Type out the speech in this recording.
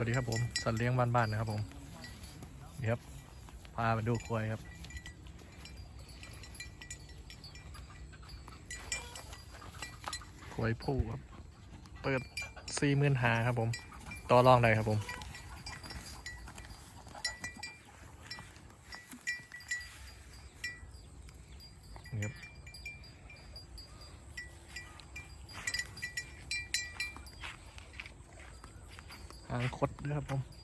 วัสดีครับผม สัตว์เลี้ยงบ้านๆนะครับผมนี่ครับ พามาดูควายครับ ควายผู้ครับ เปิดสี่หมื่นหาครับผม ต่อรองได้ครับผมนี่ครับางคดด้วยครับผม